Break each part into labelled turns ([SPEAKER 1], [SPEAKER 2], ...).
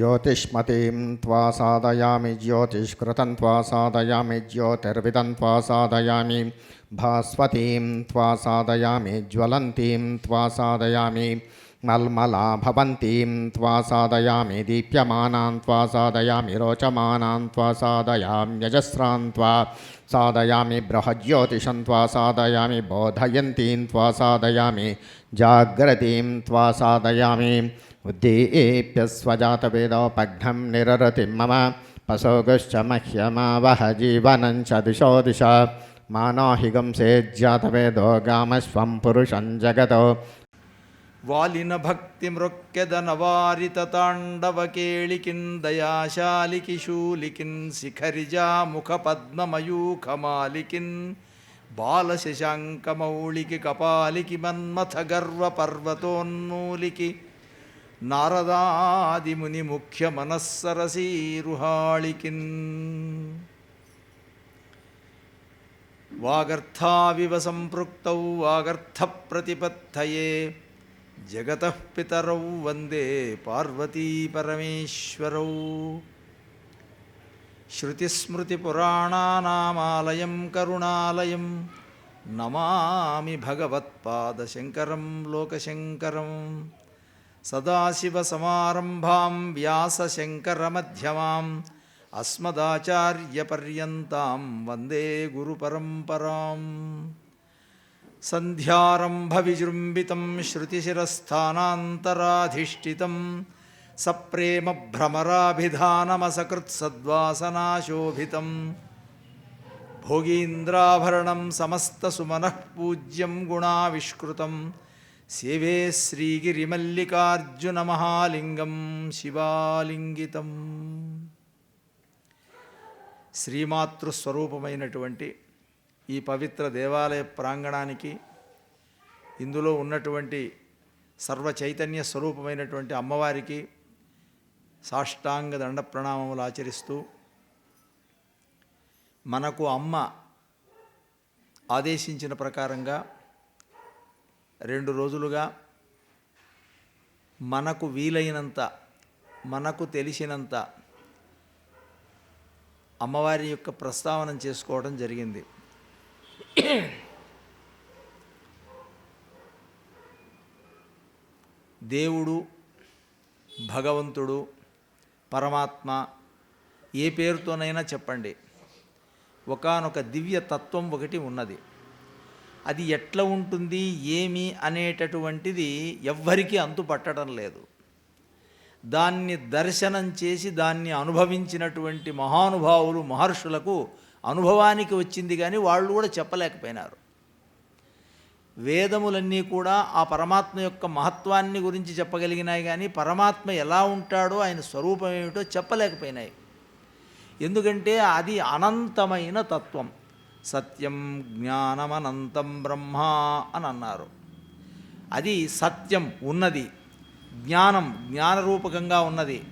[SPEAKER 1] ज्योतिष्मतीं त्वा साधयामि ज्योतिष्कृतं त्वा साधयामि ज्योतिर्विदं त्वा साधयामि भास्वतीं त्वा साधयामि ज्वलन्तीं त्वा साधयामि मल्मला भवन्तीं त्वा साधयामि दीप्यमानां त्वा साधयामि रोचमानां त्वा साधयाम्यजस्रां त्वा साधयामि बृहज्योतिषं त्वा साधयामि बोधयन्तीं त्वा साधयामि जाग्रतीं त्वा साधयामि उद्दीप्यस्वजातवेदोपघ्नं निररतिं मम पशोगश्च मह्यमावह जीवनं च दिशो दिश मानाहिगंसेज्जातवेदो गामस्वं पुरुषं जगतो
[SPEAKER 2] ವಾಲಿನ ಭಕ್ತಿ ಮೃಕ್ಕೆದನ ವಾರಿತ ತಾಂಡವ ಕೇಳಿಕಿನ್ ದಯಾಶಾಲಿಕಿ ಶೂಲಿಕಿನ್ ಶಿಖರಿಜಾ ಮುಖ ಪದ್ಮಮಯೂಖ ಮಾಲಿಕಿನ್ ಬಾಲ ಶಶಾಂಕ ಮೌಳಿಕಿ ಕಪಾಲಿಕಿ ಮನ್ಮಥ నారదాదిముని ముఖ్య మనస్సరసీరుహాళికిన్. వాగర్థావివ సంపృక్తౌ వాగర్థప్రతిపత్తయే జగత పితరౌ వందే పార్వతీపరమేశ్వరౌ శృతిస్మృతిపురాణానామాలయం కరుణాలయం నమామి భగవత్పాదశంకరం లోకశంకరం. సదాశివసమారంభాం వ్యాసశంకరమధ్యమాం అస్మదాచార్యపర్యంతం వందే గురుపరంపరాం సంధ్యారంభవిజృంభితం శ్రుతిశిరస్థానాంతరాధిష్ఠితం సప్రేమభ్రమరాభిధానమసకృత్సద్వాసనాశోభితం భోగీంద్రాభరణం సమస్తసుమనఃపూజ్యం గుణావిష్కృతం సేవే శ్రీగిరిమల్లికార్జున మహాలింగం శివాలింగితం. శ్రీమాతృస్వరూపమైనటువంటి ఈ పవిత్ర దేవాలయ ప్రాంగణానికి ఇందులో ఉన్నటువంటి సర్వ చైతన్య స్వరూపమైనటువంటి అమ్మవారికి సాష్టాంగ దండ ప్రణామములు ఆచరిస్తూ మనకు అమ్మ ఆదేశించిన ప్రకారంగా రెండు రోజులుగా మనకు వీలైనంత మనకు తెలిసినంత అమ్మవారి యొక్క ప్రస్తావన చేసుకోవడం జరిగింది. దేవుడు భగవంతుడు పరమాత్మ ఏ పేరుతోనైనా చెప్పండి. ఒకానొక దివ్య తత్వం ఒకటి ఉన్నది. అది ఎట్లా ఉంటుంది ఏమి అనేటటువంటిది ఎవ్వరికీ అంతు పట్టడం లేదు. దాన్ని దర్శనం చేసి దాన్ని అనుభవించినటువంటి మహానుభావులు మహర్షులకు అనుభవానికి వచ్చింది కానీ వాళ్ళు కూడా చెప్పలేకపోయినారు. వేదములన్నీ కూడా ఆ పరమాత్మ యొక్క మహత్వాన్ని గురించి చెప్పగలిగినాయి కానీ పరమాత్మ ఎలా ఉంటాడో ఆయన స్వరూపం ఏమిటో చెప్పలేకపోయినాయి. ఎందుకంటే అది అనంతమైన తత్వం. సత్యం జ్ఞానమనంతం బ్రహ్మ అని అన్నారు. అది సత్యం ఉన్నది. జ్ఞానం జ్ఞానరూపకంగా ఉన్నది.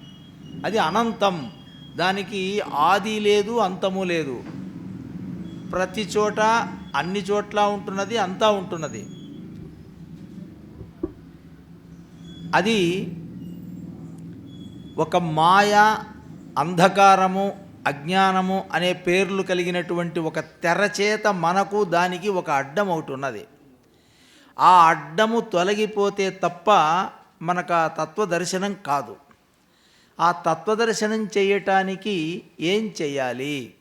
[SPEAKER 2] అది అనంతం. దానికి ఆది లేదు అంతము లేదు. ప్రతి చోట అన్ని చోట్ల ఉంటున్నది అంతా ఉంటున్నది. అది ఒక మాయ అంధకారము అజ్ఞానము అనే పేర్లు కలిగినటువంటి ఒక తెరచేత మనకు దానికి ఒక అడ్డం ఒకటి ఉన్నది. ఆ అడ్డము తొలగిపోతే తప్ప మనకు ఆ తత్వదర్శనం కాదు. ఆ తత్వదర్శనం చేయటానికి ఏం చేయాలి?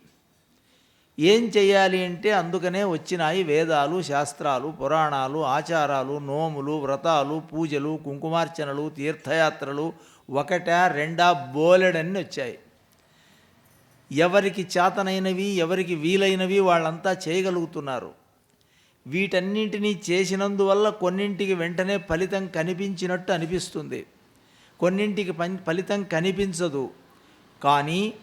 [SPEAKER 2] ఏం చేయాలి అంటే అందుకనే వచ్చినాయి వేదాలు శాస్త్రాలు పురాణాలు ఆచారాలు నోములు వ్రతాలు పూజలు కుంకుమార్చనలు తీర్థయాత్రలు ఒకట రెండా బోలెడన్ని వచ్చాయి. ఎవరికి చేతనైనవి ఎవరికి వీలైనవి వాళ్ళంతా చేయగలుగుతున్నారు. వీటన్నింటినీ చేసినందువల్ల కొన్నింటికి వెంటనే ఫలితం కనిపించినట్టు అనిపిస్తుంది. కొన్నింటికి పం- ఫలితం కనిపించదు. కానీ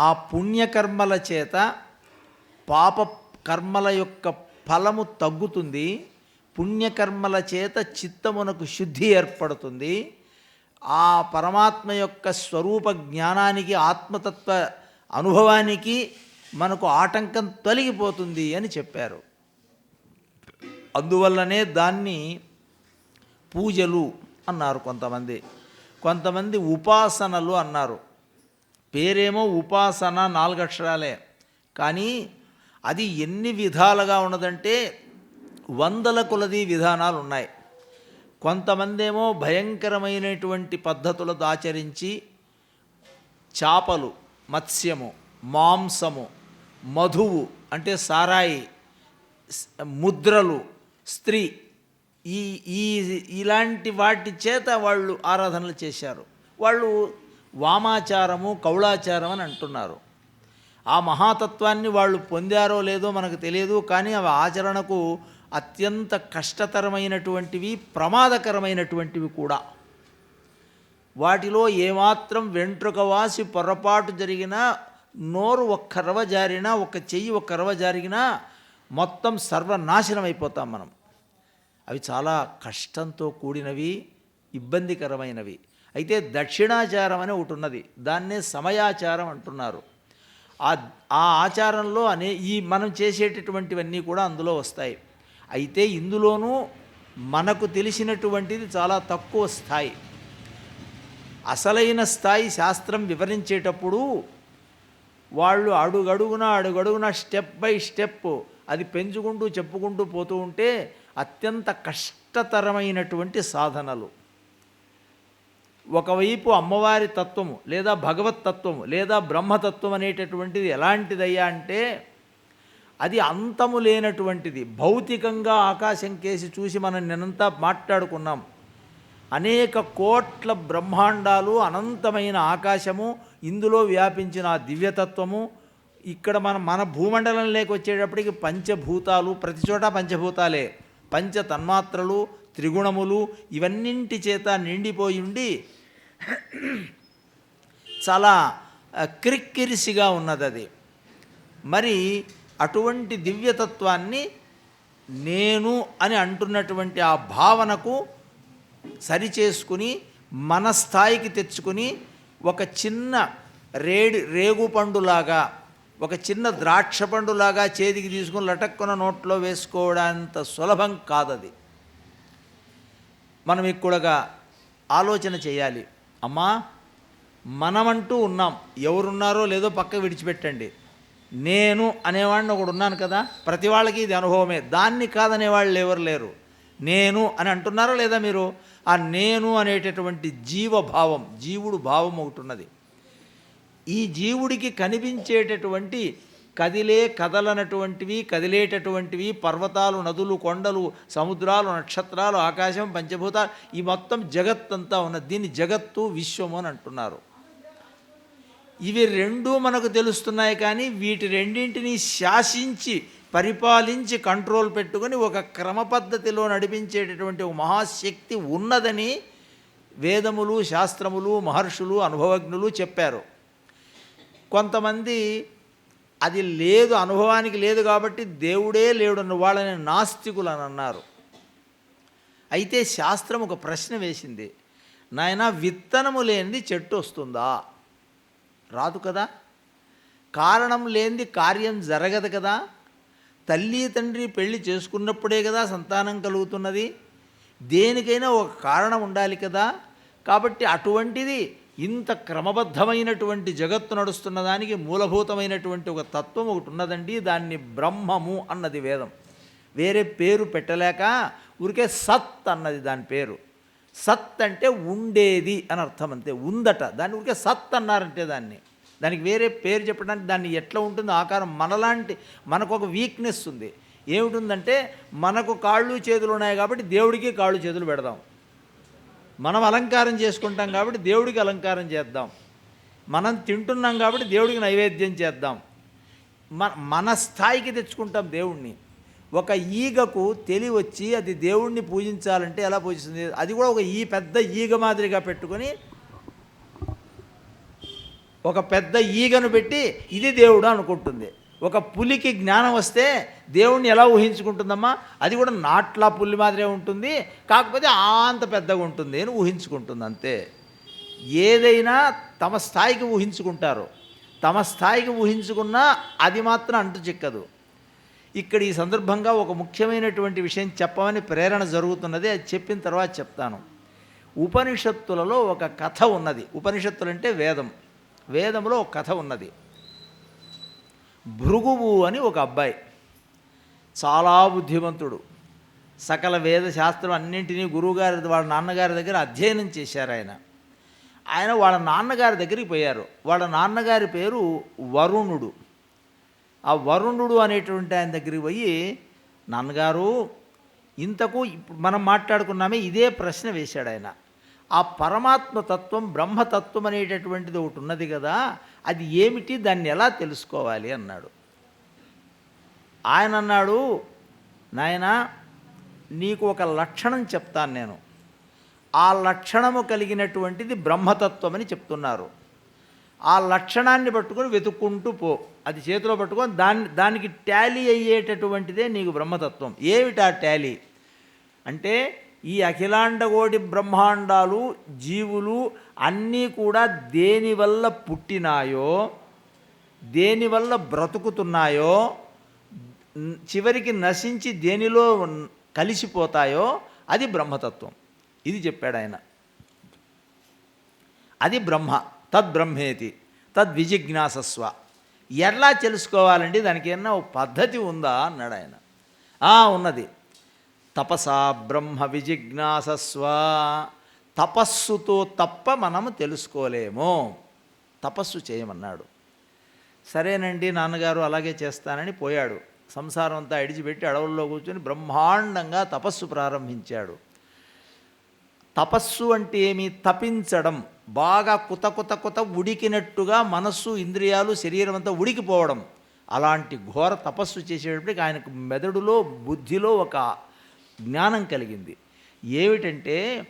[SPEAKER 2] ఆ పుణ్యకర్మల చేత పాప కర్మల యొక్క ఫలము తగ్గుతుంది. పుణ్యకర్మల చేత చిత్తమునకు శుద్ధి ఏర్పడుతుంది. ఆ పరమాత్మ యొక్క స్వరూప జ్ఞానానికి ఆత్మతత్వ అనుభవానికి మనకు ఆటంకం తొలగిపోతుంది అని చెప్పారు. అందువల్లనే దాన్ని పూజలు అన్నారు కొంతమంది. కొంతమంది ఉపాసనలు అన్నారు. పేరేమో ఉపాసన నాలుగు అక్షరాలే కానీ అది ఎన్ని విధాలుగా ఉన్నదంటే వందల కొలది విధానాలు ఉన్నాయి కొంతమందేమో భయంకరమైనటువంటి పద్ధతులతో ఆచరించి చేపలు మత్స్యము మాంసము మధువు అంటే సారాయి ముద్రలు స్త్రీ ఈ ఈ ఇలాంటి వాటి చేత వాళ్ళు ఆరాధనలు చేశారు. వాళ్ళు వామాచారము కౌళాచారం అని అంటున్నారు. ఆ మహాతత్వాన్ని వాళ్ళు పొందారో లేదో మనకు తెలియదు కానీ అవి ఆచరణకు అత్యంత కష్టతరమైనటువంటివి ప్రమాదకరమైనటువంటివి కూడా. వాటిలో ఏమాత్రం వెంట్రుక వాసి పొరపాటు జరిగినా నోరు ఒక్క రవ జారినా ఒక చెయ్యి ఒక్క రవ జారినా మొత్తం సర్వనాశనం అయిపోతాం మనం. అవి చాలా కష్టంతో కూడినవి ఇబ్బందికరమైనవి. అయితే దక్షిణాచారం అని ఒకటి ఉన్నది. దాన్నే సమయాచారం అంటున్నారు. ఆ ఆ ఆచారంలో అనే ఈ మనం చేసేటటువంటివన్నీ కూడా అందులో వస్తాయి. అయితే ఇందులోనూ మనకు తెలిసినటువంటిది చాలా తక్కువ స్థాయి. అసలైన స్థాయి శాస్త్రం వివరించేటప్పుడు వాళ్ళు అడుగడుగున అడుగడుగున స్టెప్ బై స్టెప్ అది పెంచుకుంటూ చెప్పుకుంటూ పోతూ ఉంటే అత్యంత కష్టతరమైనటువంటి సాధనలు. ఒకవైపు అమ్మవారి తత్వము లేదా భగవత్తత్వము లేదా బ్రహ్మతత్వం అనేటటువంటిది ఎలాంటిదయ్యా అంటే అది అంతము లేనటువంటిది. భౌతికంగా ఆకాశం కేసి చూసి మనం నిన్నంతా మాట్లాడుకున్నాం. అనేక కోట్ల బ్రహ్మాండాలు అనంతమైన ఆకాశము ఇందులో వ్యాపించిన ఆ దివ్యతత్వము ఇక్కడ మన మన భూమండలంలోకి వచ్చేటప్పటికి పంచభూతాలు ప్రతి చోట పంచభూతాలే. పంచ తన్మాత్రలు త్రిగుణములు ఇవన్నింటి చేత నిండిపోయి ఉండి చాలా క్రిక్కిరిసిగా ఉన్నది అది మరి అటువంటి దివ్యతత్వాన్ని నేను అని అంటున్నటువంటి ఆ భావనకు సరిచేసుకుని మన స్థాయికి తెచ్చుకుని ఒక చిన్న రేడి రేగు పండులాగా ఒక చిన్న ద్రాక్ష పండులాగా చేతికి తీసుకుని లటక్కున నోట్లో వేసుకోవడంత సులభం కాదది. మనం ఎక్కువగా ఆలోచన చేయాలి. అమ్మా మనమంటూ ఉన్నాం. ఎవరున్నారో లేదో పక్క విడిచిపెట్టండి. నేను అనేవాడిని ఒకడు ఉన్నాను కదా ప్రతి వాళ్ళకి ఇది అనుభవమే. దాన్ని కాదనేవాళ్ళు ఎవరు లేరు. నేను అని అంటున్నారా లేదా మీరు? ఆ నేను అనేటటువంటి జీవభావం జీవుడు భావం ఒకటి ఉన్నది. ఈ జీవుడికి కనిపించేటటువంటి కదిలే కదలనటువంటివి కదిలేటటువంటివి పర్వతాలు నదులు కొండలు సముద్రాలు నక్షత్రాలు ఆకాశం పంచభూతాలు ఈ మొత్తం జగత్తంతా ఉన్నది. దీన్ని జగత్తు విశ్వము అని అంటున్నారు. ఇవి రెండూ మనకు తెలుస్తున్నాయి కానీ వీటి రెండింటిని శాసించి పరిపాలించి కంట్రోల్ పెట్టుకొని ఒక క్రమ పద్ధతిలో నడిపించేటటువంటి ఒక మహాశక్తి ఉన్నదని వేదములు శాస్త్రములు మహర్షులు అనుభవజ్ఞులు చెప్పారు. కొంతమంది అది లేదు అనుభవానికి లేదు కాబట్టి దేవుడే లేడన్న వాళ్ళని నాస్తికులు అని అన్నారు. అయితే శాస్త్రం ఒక ప్రశ్న వేసింది. నాయన విత్తనము లేనిది చెట్టు వస్తుందా? రాదు కదా? కారణం లేనిది కార్యం జరగదు కదా? తల్లి తండ్రి పెళ్ళి చేసుకున్నప్పుడే కదా సంతానం కలుగుతున్నది? దేనికైనా ఒక కారణం ఉండాలి కదా? కాబట్టి అటువంటిది ఇంత క్రమబద్ధమైనటువంటి జగత్తు నడుస్తున్న దానికి మూలభూతమైనటువంటి ఒక తత్వం ఒకటి ఉన్నదండి. దాన్ని బ్రహ్మము అన్నది వేదం. వేరే పేరు పెట్టలేక ఊరికే సత్ అన్నది దాని పేరు. సత్ అంటే ఉండేది అని అర్థం అంతే. ఉందట. దాన్ని ఊరికే సత్ అన్నారంటే దాన్ని. దానికి వేరే పేరు చెప్పడానికి దాన్ని ఎట్లా ఉంటుందో ఆకారం మనలాంటి మనకు ఒక వీక్నెస్ ఉంది. ఏమిటిందంటే మనకు కాళ్ళు చేతులు ఉన్నాయి కాబట్టి దేవుడికి కాళ్ళు చేతులు పెడదాం. మనం అలంకారం చేసుకుంటాం కాబట్టి దేవుడికి అలంకారం చేద్దాం. మనం తింటున్నాం కాబట్టి దేవుడికి నైవేద్యం చేద్దాం. మన మన స్థాయికి తెచ్చుకుంటాం దేవుణ్ణి. ఒక ఈగకు తెలివచ్చి అది దేవుణ్ణి పూజించాలంటే ఎలా పూజిస్తుంది? అది కూడా ఒక ఈ పెద్ద ఈగ మాదిరిగా పెట్టుకొని ఒక పెద్ద ఈగను పెట్టి ఇది దేవుడు అనుకుంటుంది. ఒక పులికి జ్ఞానం వస్తే దేవుణ్ణి ఎలా ఊహించుకుంటుందమ్మా? అది కూడా నాట్లా పులి మాదిరే ఉంటుంది. కాకపోతే అంత పెద్దగా ఉంటుంది అని ఊహించుకుంటుంది అంతే. ఏదైనా తమ స్థాయికి ఊహించుకుంటారు. తమ స్థాయికి ఊహించుకున్నా అది మాత్రం అంటు చిక్కదు. ఇక్కడ ఈ సందర్భంగా ఒక ముఖ్యమైనటువంటి విషయం చెప్పమని ప్రేరణ జరుగుతున్నది అది చెప్పిన తర్వాత చెప్తాను. ఉపనిషత్తులలో ఒక కథ ఉన్నది. ఉపనిషత్తులు అంటే వేదం. వేదంలో ఒక కథ ఉన్నది. భృగువు అని ఒక అబ్బాయి. చాలా బుద్ధిమంతుడు. సకల వేద శాస్త్రం అన్నింటినీ గురువుగారి వాళ్ళ నాన్నగారి దగ్గర అధ్యయనం చేశారు ఆయన. ఆయన వాళ్ళ నాన్నగారి దగ్గరికి పోయారు. వాళ్ళ నాన్నగారి పేరు వరుణుడు. ఆ వరుణుడు అనేటువంటి ఆయన దగ్గరికి పోయి నాన్నగారు ఇంతకు ఇప్పుడు మనం మాట్లాడుకున్నామే ఇదే ప్రశ్న వేశాడు ఆయన. ఆ పరమాత్మ తత్వం బ్రహ్మతత్వం అనేటటువంటిది ఒకటి ఉన్నది కదా అది ఏమిటి దాన్ని ఎలా తెలుసుకోవాలి? అన్నాడు. ఆయన అన్నాడు నాయన నీకు ఒక లక్షణం చెప్తాను నేను. ఆ లక్షణము కలిగినటువంటిది బ్రహ్మతత్వం అని చెప్తున్నారు. ఆ లక్షణాన్ని పట్టుకొని వెతుక్కుంటూ పో. అది చేతిలో పట్టుకొని దాన్ని దానికి ట్యాలీ అయ్యేటటువంటిదే నీకు బ్రహ్మతత్వం. ఏమిటా ట్యాలీ అంటే ఈ అఖిలాండగోడి బ్రహ్మాండాలు జీవులు అన్నీ కూడా దేనివల్ల పుట్టినాయో దేనివల్ల బ్రతుకుతున్నాయో చివరికి నశించి దేనిలో కలిసిపోతాయో అది బ్రహ్మతత్వం. ఇది చెప్పాడు ఆయన. అది బ్రహ్మ. తద్బ్రహ్మేతి తద్విజిజ్ఞాసస్వ. ఎలా తెలుసుకోవాలండి? దానికి ఏమన్నా ఓ పద్ధతి ఉందా? అన్నాడు ఆయన. ఉన్నది. తపసా బ్రహ్మ విజిజ్ఞాసస్వ. తపస్సుతో తప్ప మనము తెలుసుకోలేము. తపస్సు చేయమన్నాడు. సరేనండి నాన్నగారు అలాగే చేస్తానని పోయాడు. సంసారం అంతా అడిచిపెట్టి అడవుల్లో కూర్చొని బ్రహ్మాండంగా తపస్సు ప్రారంభించాడు. తపస్సు అంటే ఏమి? తపించడం. బాగా కుత కుత కుత ఉడికినట్టుగా మనస్సు ఇంద్రియాలు శరీరం అంతా ఉడికిపోవడం. అలాంటి ఘోర తపస్సు చేసేటప్పటికి ఆయనకు మెదడులో బుద్ధిలో ఒక జ్ఞానం కలిగింది. ఏమిటంటే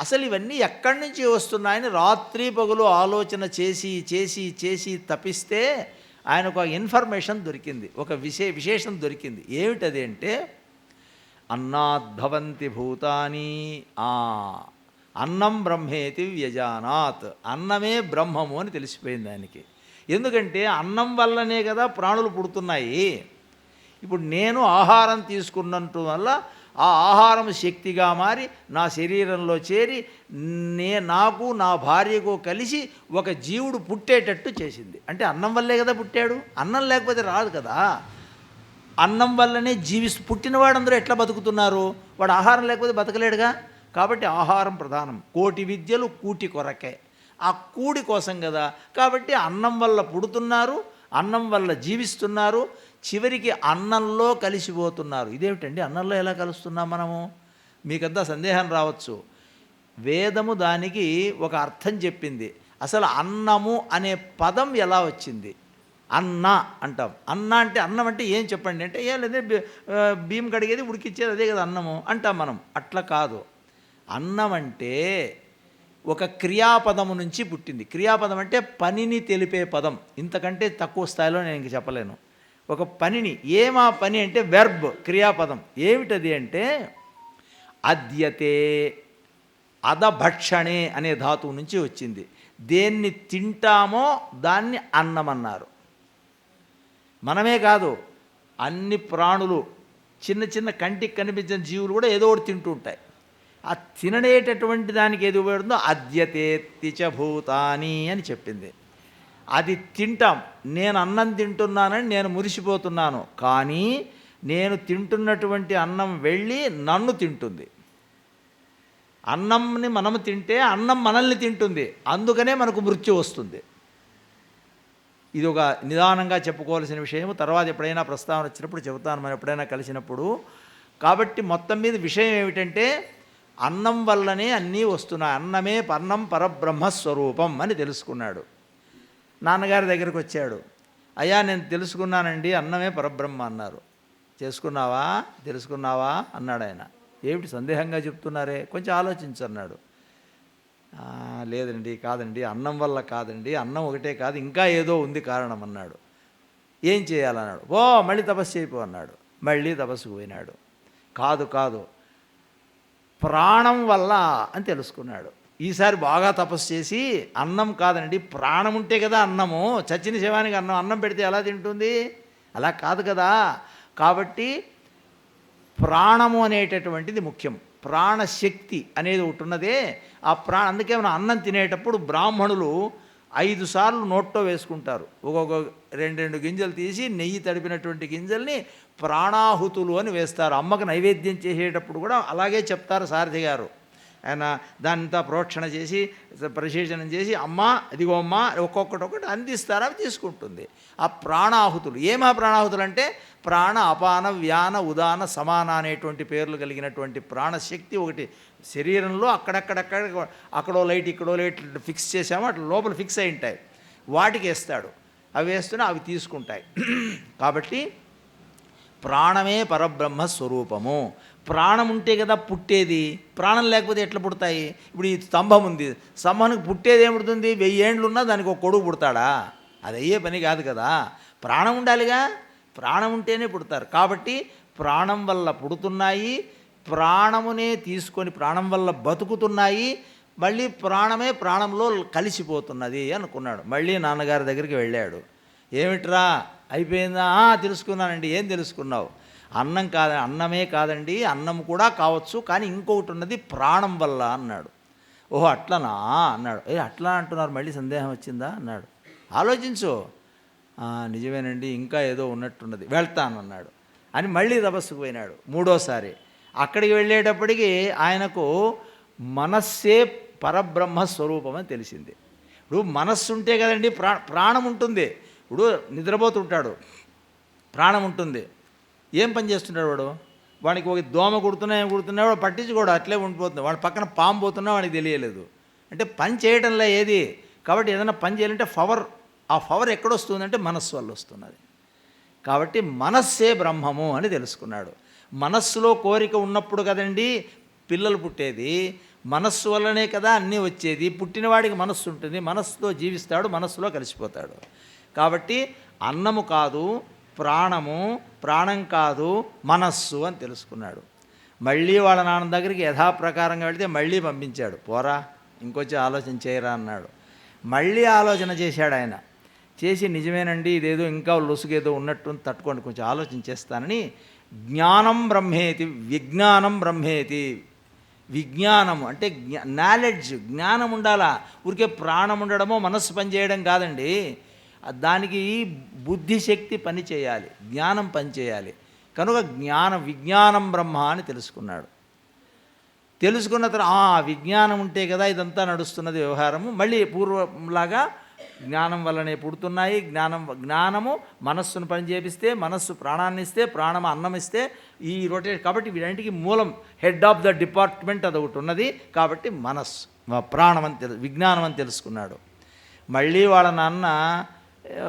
[SPEAKER 2] అసలు ఇవన్నీ ఎక్కడి నుంచి వస్తున్నాయని రాత్రి పగులు ఆలోచన చేసి చేసి చేసి తపిస్తే ఆయనకు ఒక ఇన్ఫర్మేషన్ దొరికింది. ఒక విశే విశేషం దొరికింది. ఏమిటది అంటే అన్నాద్భవంతి భూతాని ఆ. అన్నం బ్రహ్మేతి వ్యజానాత్. అన్నమే బ్రహ్మము అని తెలిసిపోయింది దానికి ఎందుకంటే అన్నం వల్లనే కదా ప్రాణులు పుడుతున్నాయి. ఇప్పుడు నేను ఆహారం తీసుకున్నందు వల్ల ఆ ఆహారం శక్తిగా మారి నా శరీరంలో చేరి నే నాకు నా భార్యకు కలిసి ఒక జీవుడు పుట్టేటట్టు చేసింది. అంటే అన్నం వల్లే కదా పుట్టాడు? అన్నం లేకపోతే రాదు కదా? అన్నం వల్లనే జీవిస్తూ పుట్టినవాడందరూ ఎట్లా బతుకుతున్నారు? వాడు ఆహారం లేకపోతే బతకలేడుగా? కాబట్టి ఆహారం ప్రధానం. కోటి విద్యలు కూటి కొరకే. ఆ కూడి కోసం కదా. కాబట్టి అన్నం వల్ల పుడుతున్నారు అన్నం వల్ల జీవిస్తున్నారు చివరికి అన్నంలో కలిసిపోతున్నారు. ఇదేమిటండి? అన్నంలో ఎలా కలుస్తున్నాం మనము? మీకంతా సందేహం రావచ్చు. వేదము దానికి ఒక అర్థం చెప్పింది. అసలు అన్నము అనే పదం ఎలా వచ్చింది? అన్న అంటాం. అన్న అంటే అన్నం అంటే ఏం చెప్పండి? అంటే ఏం లేదే బి- బియ్యం కడిగేది ఉడికిచ్చేది అదే కదా అన్నము అంటాం మనం. అట్లా కాదు. అన్నం అంటే ఒక క్రియాపదము నుంచి పుట్టింది. క్రియాపదం అంటే పనిని తెలిపే పదం. ఇంతకంటే తక్కువ స్థాయిలో నేను ఇంక చెప్పలేను. ఒక పనిని ఏమా పని అంటే వెర్బ్ క్రియాపదం. ఏమిటది అంటే అద్యతే అదభక్షణే అనే ధాతువు నుంచి వచ్చింది. దేన్ని తింటామో దాన్ని అన్నమన్నారు. మనమే కాదు అన్ని ప్రాణులు చిన్న చిన్న కంటికి కనిపించిన జీవులు కూడా ఏదో ఒకటి తింటూ ఉంటాయి. ఆ తిననేటటువంటి దానికి ఏది ఉపయోగపడుతుందో అద్యతేత్తి భూతాని అని చెప్పింది. అది తింటాం నేను అన్నం తింటున్నానని నేను మురిసిపోతున్నాను కానీ నేను తింటున్నటువంటి అన్నం వెళ్ళి నన్ను తింటుంది. అన్నంని మనము తింటే అన్నం మనల్ని తింటుంది అందుకనే మనకు మృత్యు వస్తుంది. ఇది ఒక నిదానంగా చెప్పుకోవాల్సిన విషయం తర్వాత ఎప్పుడైనా ప్రస్తావన వచ్చినప్పుడు చెబుతాను. మనం ఎప్పుడైనా కలిసినప్పుడు కాబట్టి మొత్తం మీద విషయం ఏమిటంటే అన్నం వల్లనే అన్నీ వస్తున్నాయి. అన్నమే పర్ణం పరబ్రహ్మస్వరూపం అని తెలుసుకున్నాడు. నాన్నగారి దగ్గరికి వచ్చాడు. అయ్యా నేను తెలుసుకున్నానండి. అన్నమే పరబ్రహ్మ అన్నారు. చేసుకున్నావా? తెలుసుకున్నావా? అన్నాడు ఆయన ఏమిటి సందేహంగా చెప్తున్నారే? కొంచెం ఆలోచించన్నాడు లేదండి కాదండి అన్నం వల్ల కాదండి అన్నం ఒకటే కాదు ఇంకా ఏదో ఉంది కారణం అన్నాడు. ఏం చేయాలన్నాడు? ఓ మళ్ళీ తపస్సు చేయిపో అన్నాడు. మళ్ళీ తపస్సుకు పోయినాడు. కాదు కాదు. ప్రాణం వల్ల అని తెలుసుకున్నాడు. ఈసారి బాగా తపస్సు చేసి అన్నం కాదండి ప్రాణం ఉంటే కదా అన్నము. చచ్చిన శవానికి అన్నం అన్నం పెడితే ఎలా తింటుంది? అలా కాదు కదా. కాబట్టి ప్రాణము అనేటటువంటిది ముఖ్యం. ప్రాణశక్తి అనేది ఒకటి ఉన్నదే. ఆ ప్రా అందుకే మనం అన్నం తినేటప్పుడు బ్రాహ్మణులు ఐదు సార్లు నోట్లో వేసుకుంటారు. ఒక్కొక్క రెండు రెండు గింజలు తీసి నెయ్యి తడిపినటువంటి గింజల్ని ప్రాణాహుతులు అని వేస్తారు. అమ్మకు నైవేద్యం చేసేటప్పుడు కూడా అలాగే చెప్తారు సారథి గారు. ఆయన దానంతా ప్రోక్షణ చేసి పరిశీలనం చేసి అమ్మ ఇదిగో అమ్మ ఒక్కొక్కటి ఒక్కటి అందిస్తారా అవి తీసుకుంటుంది. ఆ ప్రాణాహుతులు ఏమా ప్రాణాహుతులు అంటే ప్రాణ అపాన వ్యాన ఉదాన సమాన అనేటువంటి పేర్లు కలిగినటువంటి ప్రాణశక్తి ఒకటి శరీరంలో అక్కడక్కడక్కడ అక్కడో లైట్ ఇక్కడో లైట్ ఫిక్స్ చేసామో అట్లా లోపల ఫిక్స్ అయి ఉంటాయి. వాటికి వేస్తాడు. అవి వేస్తూనే అవి తీసుకుంటాయి. కాబట్టి ప్రాణమే పరబ్రహ్మ స్వరూపము ప్రాణం ఉంటే కదా పుట్టేది ప్రాణం లేకపోతే ఎట్లా పుడతాయి? ఇప్పుడు ఈ స్తంభం ఉంది. స్తంభానికి పుట్టేది ఏం పుడుతుంది? వెయ్యి ఏండ్లు ఉన్నా దానికి ఒక కొడుకు పుడతాడా? అది అయ్యే పని కాదు కదా. ప్రాణం ఉండాలిగా? ప్రాణం ఉంటేనే పుడతారు. కాబట్టి ప్రాణం వల్ల పుడుతున్నాయి ప్రాణమునే తీసుకొని ప్రాణం వల్ల బతుకుతున్నాయి మళ్ళీ ప్రాణమే ప్రాణంలో కలిసిపోతున్నది అనుకున్నాడు. మళ్ళీ నాన్నగారి దగ్గరికి వెళ్ళాడు. ఏమిట్రా? అయిపోయిందా? తెలుసుకున్నానండి. ఏం తెలుసుకున్నావు? అన్నం కాద అన్నమే కాదండి అన్నం కూడా కావచ్చు కానీ ఇంకొకటి ఉన్నది ప్రాణం వల్ల అన్నాడు. ఓహో అట్లనా? అన్నాడు. ఏ అట్లా అంటున్నారు మళ్ళీ సందేహం వచ్చిందా? అన్నాడు. ఆలోచించు. నిజమేనండి ఇంకా ఏదో ఉన్నట్టున్నది. వెళ్తాను అన్నాడు. అని మళ్ళీ తపస్సుకు పోయినాడు మూడోసారి. అక్కడికి వెళ్ళేటప్పటికి ఆయనకు మనస్సే పరబ్రహ్మ స్వరూపం అని తెలిసింది. ఇప్పుడు మనస్సు ఉంటే కదండి ప్రా ప్రాణం ఉంటుంది. ఇప్పుడు నిద్రపోతుంటాడు. ప్రాణం ఉంటుంది. ఏం పని చేస్తున్నాడు వాడు? వానికి ఒక దోమ కుడుతున్నా ఏం కుడుతున్నా వాడు పట్టించుకోడు అట్లే ఉండిపోతుంది. వాడి పక్కన పాము పోతున్నా వాడికి తెలియలేదు. అంటే పని చేయడంలో ఏది? కాబట్టి ఏదైనా పని చేయాలంటే పవర్ ఆ పవర్ ఎక్కడొస్తుందంటే మనస్సు వల్ల వస్తున్నది. కాబట్టి మనస్సే బ్రహ్మము అని తెలుసుకున్నాడు. మనస్సులో కోరిక ఉన్నప్పుడు కదండి పిల్లలు పుట్టేది. మనస్సు వల్లనే కదా అన్నీ వచ్చేది. పుట్టినవాడికి మనస్సు ఉంటుంది. మనస్సుతో జీవిస్తాడు మనస్సులో కలిసిపోతాడు. కాబట్టి అన్నము కాదు ప్రాణము ప్రాణం కాదు మనస్సు అని తెలుసుకున్నాడు. మళ్ళీ వాళ్ళ నాన్న దగ్గరికి యథాప్రకారంగా వెళితే మళ్ళీ పంపించాడు. పోరా ఇంకొచ్చి ఆలోచన చేయరా అన్నాడు. మళ్ళీ ఆలోచన చేశాడు ఆయన. చేసి నిజమేనండి ఇదేదో ఇంకా లొసుగేదో ఉన్నట్టు తట్టుకోండి కొంచెం ఆలోచన చేస్తానని జ్ఞానం బ్రహ్మేతి విజ్ఞానం బ్రహ్మేతి. విజ్ఞానం అంటే జ్ఞా నాలెడ్జ్ జ్ఞానం ఉండాలా? ఊరికే ప్రాణం ఉండడమో మనస్సు పనిచేయడం కాదండి. దానికి బుద్ధిశక్తి పని చేయాలి జ్ఞానం పని చేయాలి. కనుక జ్ఞానం విజ్ఞానం బ్రహ్మ అని తెలుసుకున్నాడు. తెలుసుకున్న తర్వాత ఆ విజ్ఞానం ఉంటే కదా ఇదంతా నడుస్తున్నది వ్యవహారము. మళ్ళీ పూర్వంలాగా జ్ఞానం వల్లనే పుడుతున్నాయి. జ్ఞానం జ్ఞానము మనస్సును పనిచేపిస్తే మనస్సు ప్రాణాన్ని ఇస్తే ప్రాణం అన్నం ఇస్తే ఈ రొటేషన్. కాబట్టి వీటన్నిటికీ మూలం హెడ్ ఆఫ్ ద డిపార్ట్మెంట్ అది ఒకటి ఉన్నది. కాబట్టి మనస్సు ప్రాణం అని తెలు విజ్ఞానం అని తెలుసుకున్నాడు. మళ్ళీ వాళ్ళ నాన్న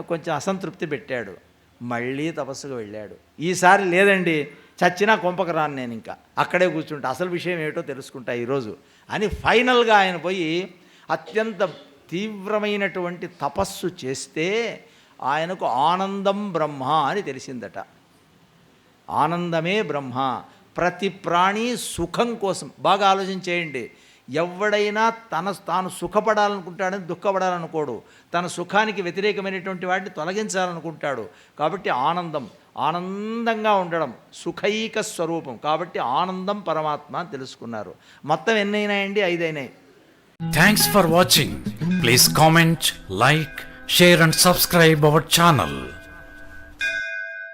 [SPEAKER 2] కొంచెం అసంతృప్తి పెట్టాడు. మళ్ళీ తపస్సుకు వెళ్ళాడు. ఈసారి లేదండి చచ్చినా కొంపకు రాను నేను ఇంకా. అక్కడే కూర్చుంటా. అసలు విషయం ఏమిటో తెలుసుకుంటా ఈరోజు. అని ఫైనల్గా ఆయన పోయి అత్యంత తీవ్రమైనటువంటి తపస్సు చేస్తే ఆయనకు ఆనందం బ్రహ్మ అని తెలిసిందట. ఆనందమే బ్రహ్మ. ప్రతి ప్రాణి సుఖం కోసం. బాగా ఆలోచించేయండి. చేయండి ఎవడైనా తన తాను సుఖపడాలనుకుంటాడని దుఃఖపడాలనుకోడు. తన సుఖానికి వ్యతిరేకమైనటువంటి వాటిని తొలగించాలనుకుంటాడు. కాబట్టి ఆనందం ఆనందంగా ఉండడం సుఖైక స్వరూపం. కాబట్టి ఆనందం పరమాత్మ అని తెలుసుకున్నారు. మొత్తం ఎన్నైనాయండి? ఐదైనాయి.
[SPEAKER 3] Thanks for watching please comment like share and subscribe our channel